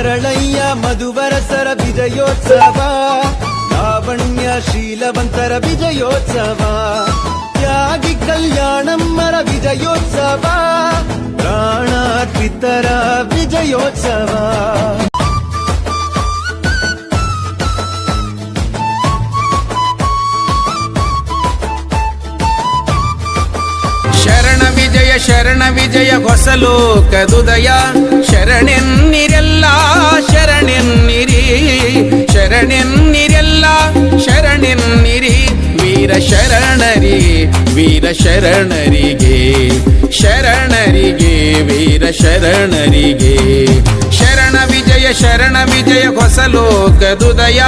ಮರಳಯ್ಯ ಮಧುವರಸರ ವಿಜಯೋತ್ಸವ ಲಾವಣ್ಯ ಶೀಲವಂತರ ವಿಜಯೋತ್ಸವ ತ್ಯಾಗಿ ಕಲ್ಯಾಣಮ್ಮರ ವಿಜಯೋತ್ಸವ ಪ್ರಾಣಾರ್ಪಿತರ ವಿಜಯೋತ್ಸವ ಶರಣ ವಿಜಯ ಶರಣ ವಿಜಯ ಹೊಸಲೋಕದುದಯ ಶರಣೆನ್ನಿರೆಲ್ಲ ಶರಣಿನ್ನಿರಿ ವೀರ ಶರಣರಿ ವೀರ ಶರಣರಿಗೆ. ಶರಣರಿಗೆ, ವೀರ ಶರಣರಿಗೆ. ಶರಣ ವಿಜಯ ಶರಣ ವಿಜಯ ಹೊಸ ಹೊಸಲೋಕದುದಯ.